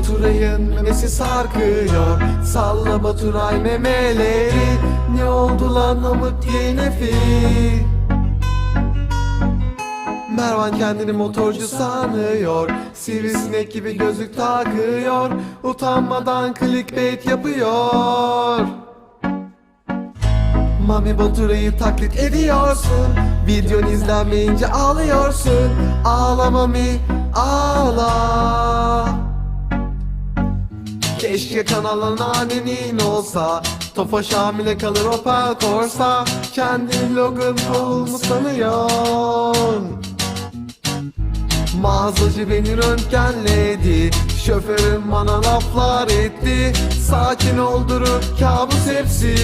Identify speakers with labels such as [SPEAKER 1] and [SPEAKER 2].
[SPEAKER 1] Baturay'ın memesi sarkıyor. Salla Baturay memeleri. Ne oldu lan amık yenefi? Mervan kendini motorcu sanıyor. Sivrisinek gibi gözlük takıyor. Utanmadan clickbait yapıyor. Mami Baturay'ı taklit ediyorsun. Videon izlenmeyince ağlıyorsun. Ağla Mami ağla Keşke kanalın annenin olsa. Tofaş hamile kalır Opel Corsa. Kendi Logan Paul mu sanıyorsun? Mağazacı beni röntgenledi. Şoförüm bana laflar etti. Sakin ol kabus hepsi